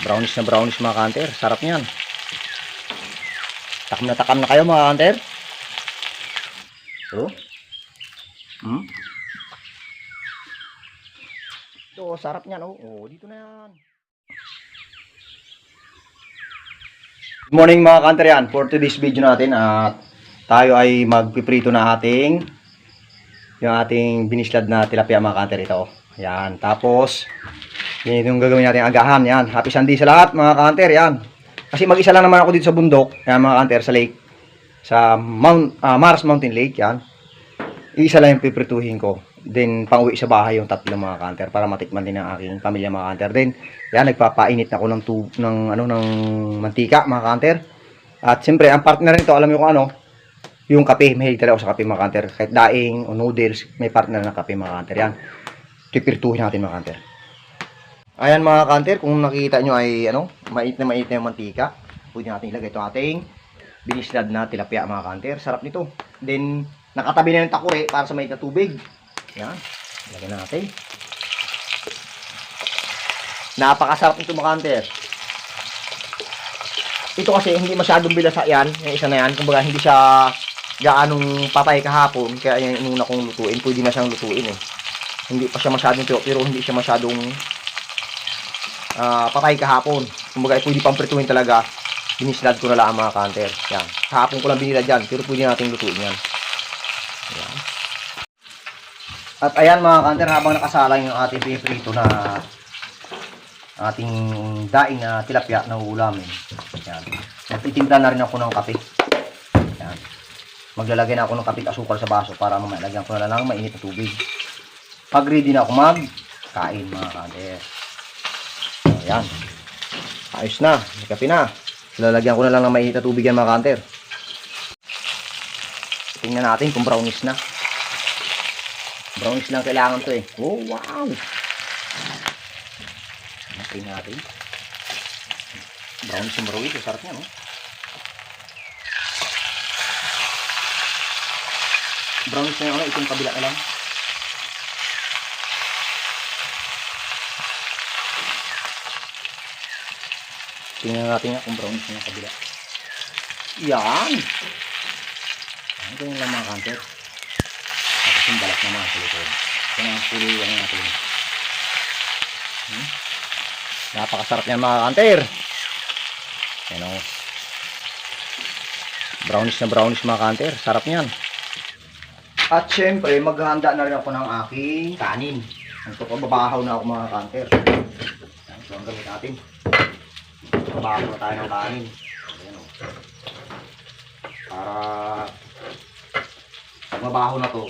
Brownish na brownish mga kanter. Sarap niyan. Takam na takam na kayo mga kanter. Oh. Hmm? Ito, sarap niyan. Oh, oh dito na yan. Good morning mga kanter yan. For today's video natin, at tayo ay magpiprito na ating yung ating binislad na tilapia mga kanter ito. Yan. Tapos, yan yung gagawin natin agahan. Yan. Happy Sunday sa lahat mga kanter. Yan. Kasi mag-isa lang naman ako dito sa bundok. Yan mga kanter sa lake. Sa Mount, ah, Mars Mountain Lake. Yan. Isa lang yung piprituhin ko. Then, pang-uwi sa bahay yung tatlo mga kanter para matikman din ng aking pamilya mga kanter. Then, yan, nagpapainit na ako ng, tub, ng, ano, ng mantika mga kanter. At siyempre, ang partner nito, alam niyo kung ano, yung kape. Mahilig talaga ako sa kape mga kanter. Kahit daing o noodles, may partner na kape mga kanter. Yan. Pipirtuhin natin mga kanter. Ayan mga kanter, kung nakita nyo ay ano, mait na mait na yung mantika. Pwede natin ilagay ito ating binislad na tilapia mga kanter. Sarap nito. Then, nakatabi na yung takure para sa mait na tubig. Yan. Lagyan natin. Napakasarap nito mga kanter. Ito kasi hindi masyadong bilasa yan. Yung isa na yan. Kumbaga hindi siya gaanong patay kahapon. Kaya yan inuna kong lutuin. Pwede na siyang lutuin eh. Hindi pa siya masyadong tuyo. Pero hindi siya masyadong ah, patay kahapon. Kumbaga eh, pwede pang prituin talaga. Binislad ko na lang mga kanter. Yan. Kahapon ko lang binilad yan. Pero pwede natin lutuin yan. Yan. At ayan mga kanter, habang nakasalang yung ating piprito na ating daing na tilapia na uulamin. Yan. Nagtitimpla na rin ako ng kape. Yan. Maglalagay na ako ng kape at asukal sa baso para mamaya lagyan ko na lang ng mainit na tubig. Pag ready na ako mag kain mga kanter. So, yan. Ayos na. May kape na. Lalagyan ko na lang ng mainit na tubig yan mga kanter. Tingnan natin kung brownish na. Brownish lang kailangan to eh. Oh, wow! Tingnan natin. Brownish yung brownish. Sarap niya, no? Brownish na yung ano, itong kabila na lang. Tingnan natin nga kung brownish na yung kabila. Yan! Ito yung lang mga kanter. Tapos yung balat naman sa likod. Ito na ang puro ano natin. Hmm? Napakasarap yan mga kanter. Yan o. Brownish na brownish mga kanter. Sarap niyan. At syempre, maghahanda na rin ako ng aking kanin. Ito pa, babahaw na ako mga kanter. Yan, ito ang gamit natin. Na tayo ng kanin. Ayan o. Para pag mabaho na to,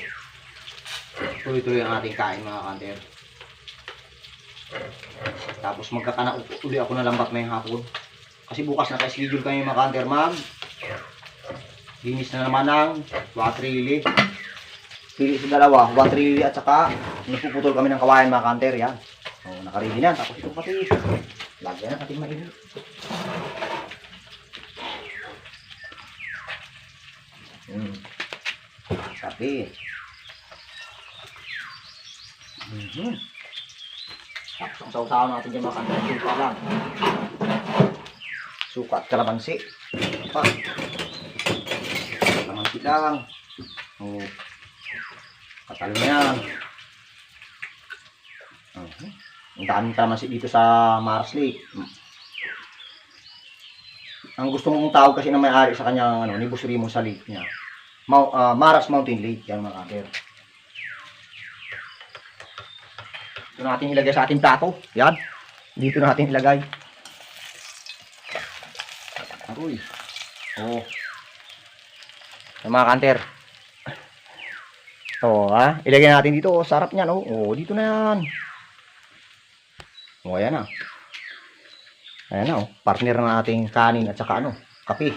tuloy-tuloy ang ating kain mga kanter. Tapos magkakana uli ako na lambat ngayong hapon. Kasi bukas naka-schedule kami mga kanter mag linis na naman ng water lily. Pili sa dalawa, water lily at saka nagpuputol kami ng kawayan mga kanter. Yan. O, nakaready na. Tapos ito pati lagyan na ating mainit. Hmm. Sabi. Mhm. Tapos ang sausawan natin dyan mga kanter, suka lang. Suka at kalamansi. Pa. Kalamansi lang. Oh. Katalo na yan. Ang daming kalamansi dito sa Mars Lake. Ang gusto mong tawag kasi na may-ari sa kanyang ano, Nibus Rimo sa lake niya. Mau, ah, Maras Mountain Lake, yan mga kater. Ito natin ilagay sa ating plato. Yan. Dito natin ilagay. Aroy. Oo. Yan mga kanter. Oo, ha? Ilagay natin dito. Oh, sarap niyan, oh. Oo, dito na yan. Oo, ayan na. Ayan na, oh. Partner ng ating kanin at saka ano, kape.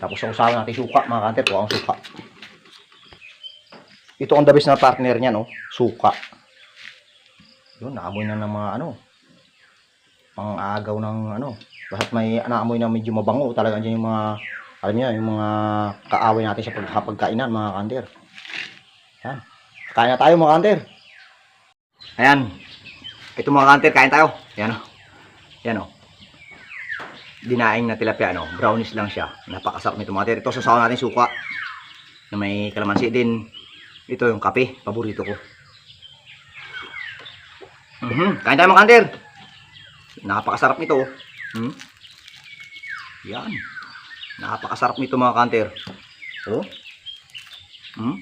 Tapos ang usawa natin suka, mga kanter. Kuha ang suka. Ito ang the na partner niya, no? Suka. Yun, naamoy na ng mga ano, pang agaw ng ano. Lahat may naamoy na medyo mabango. Talaga dyan yung mga, alam niyo, yung mga kaaway natin sa pagkakainan, mga kanter. Yan. Kain na tayo, mga kanter. Ayan. Ito mga kanter, kain tayo. Yan, oh. Yan, oh. dinaing na tilapia, ano, brownish lang siya. Napakasarap nito mga kanter. Ito, sasawa natin suka na may kalamansi din. Ito yung kape, paborito ko. Mhm, kain tayo mga kanter. Napakasarap nito. oh. Hmm? Yan. Napakasarap nito mga kanter. Oh. Hmm?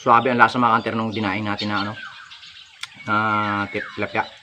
Suwabe ang lasa mga kanter nung dinaing natin na ano. Na tilapia.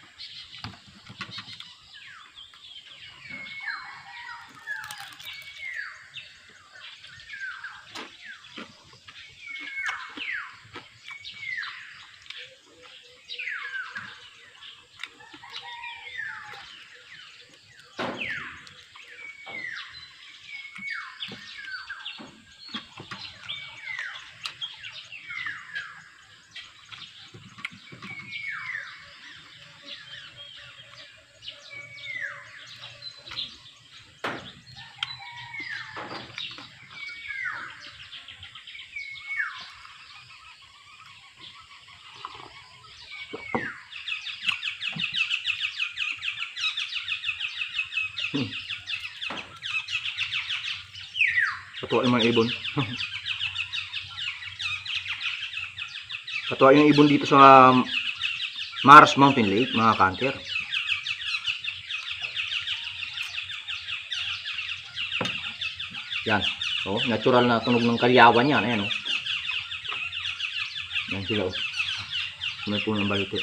Katuwa yung mga ibon. Katuwa yung ibon dito sa um, Mars Mountain Lake, mga kanter. Yan. Oh, natural na tunog ng kalyawan yan. Ayan, oh. Yan sila, oh. May puno ng balite.